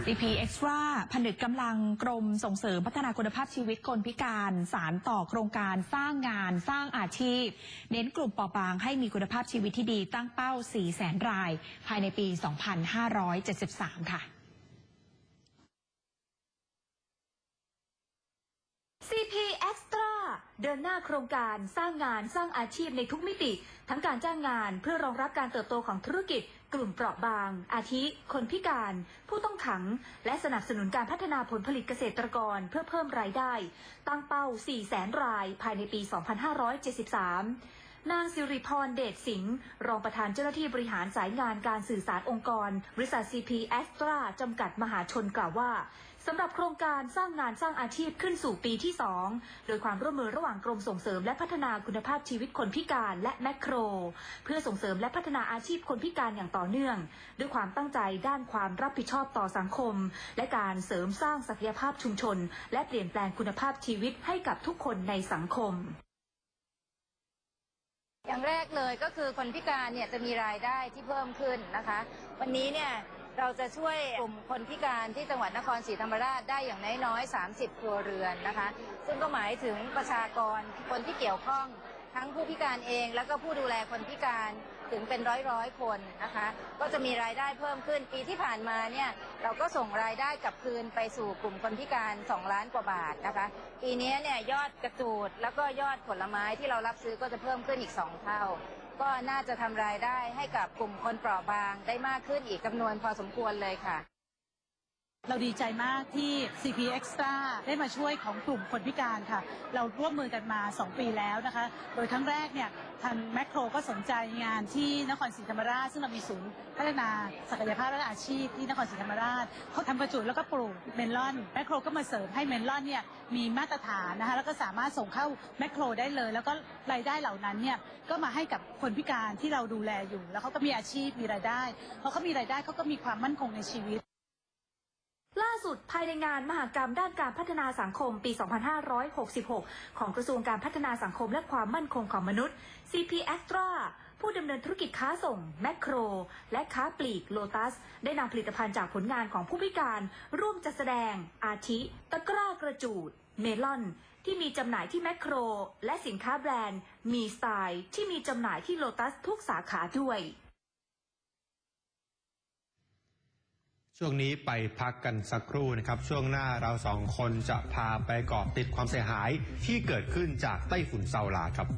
CP Extra ผนึกกำลังกรมส่งเสริมพัฒนาคุณภาพชีวิตคนพิการสารต่อโครงการสร้างงานสร้างอาชีพ เน้นกลุ่มเปราะบางให้มีคุณภาพชีวิตที่ดีตั้งเป้า4แสนราย ภายในปี 2573 ค่ะ CP Extra เดินหน้าโครงการสร้างงานสร้างอาชีพในทุกมิติ ทั้งการจ้างงานเพื่อรองรับการเติบโตของธุรกิจ กลุ่มเปราะบาง อาทิ คนพิการ ผู้ต้องขัง และสนับสนุนการพัฒนาผลผลิตเกษตรกรเพื่อเพิ่มรายได้ ตั้งเป้า 400,000 รายภายในปี 2573 นางสิริพรเดชสิงห์รองประธานเจ้าหน้าที่บริหารสายงานการสื่อสารองค์กร บริษัท CP Extra จำกัดมหาชนกล่าวว่าสำหรับโครงการสร้างงานสร้างอาชีพขึ้นสู่ปีที่ 2 โดยความร่วมมือระหว่างกรมส่งเสริมและพัฒนาคุณภาพชีวิตคนพิการและแมคโคร เพื่อส่งเสริมและพัฒนาอาชีพคนพิการอย่างต่อเนื่อง ด้วยความตั้งใจด้านความรับผิดชอบต่อสังคม และการเสริมสร้างศักยภาพชุมชน และเปลี่ยนแปลงคุณภาพชีวิตให้กับทุกคนในสังคม อย่างแรกเลยก็คือคนพิการเนี่ยจะมีรายได้ที่เพิ่มขึ้นนะคะ วันนี้เนี่ยเราจะช่วยกลุ่มคนพิการที่จังหวัดนครศรีธรรมราชได้อย่างน้อยๆ 30 ครัวเรือนนะคะ ซึ่งก็หมายถึงประชากรคนที่เกี่ยวข้องทั้งผู้พิการเอง แล้วก็ผู้ดูแลคนพิการ ถึงเป็นร้อยร้อยคนนะคะ ก็จะมีรายได้เพิ่มขึ้นปีที่ผ่านมาเนี่ยเราก็ส่งรายได้กลับคืนไปสู่กลุ่มคนพิการ 2 ล้านกว่าบาทนะคะ ปีนี้เนี่ยยอดกระจูดแล้วก็ยอดผลไม้ที่เรารับซื้อก็จะเพิ่มขึ้นอีก 2 เท่า ก็น่าจะทำรายได้ให้กับกลุ่มคนเปราะบางได้มากขึ้นอีกจำนวนพอสมควรเลยค่ะ เราดีใจมากที่ CP Extra ได้มาช่วยของกลุ่มคนพิการค่ะ เราร่วมมือกันมา 2 ปีแล้วนะคะ โดยครั้งแรกเนี่ยทางแมคโครก็สนใจงานที่นครศรีธรรมราช ซึ่งเรามีศูนย์พัฒนาศักยภาพและอาชีพที่นครศรีธรรมราชเขาทำกระจุดแล้วก็ปลูกเมลอนแมคโครก็มาเสริมให้เมลอนเนี่ยมีมาตรฐานนะคะแล้วก็สามารถส่งเข้าแมคโครได้เลย แล้วก็รายได้เหล่านั้นเนี่ยก็มาให้กับคนพิการที่เราดูแลอยู่ แล้วเขาก็มีอาชีพมีรายได้พอเขามีรายได้เขาก็มีความมั่นคงในชีวิต สุดภายในงานมหกรรมด้านการพัฒนาสังคมปี 2566 ของกระทรวงการพัฒนาสังคมและความมั่นคงของมนุษย์ CP Extra ผู้ดำเนินธุรกิจค้าส่ง แมคโคร และค้าปลีกโลตัส ได้นำผลิตภัณฑ์จากผลงานของผู้พิการ ร่วมจัดแสดง อาทิ ตะกร้ากระจูด เมลอน ที่มีจำหน่ายที่แมคโคร และสินค้าแบรนด์ มีสไตล์ ที่มีจำหน่ายที่โลตัสทุกสาขาด้วย ช่วงนี้ไปพักกันสักครู่นะครับ ช่วงหน้าเราสองคนจะพาไปเกาะติดความเสียหายที่เกิดขึ้นจากไต้ฝุ่นเซาลาครับ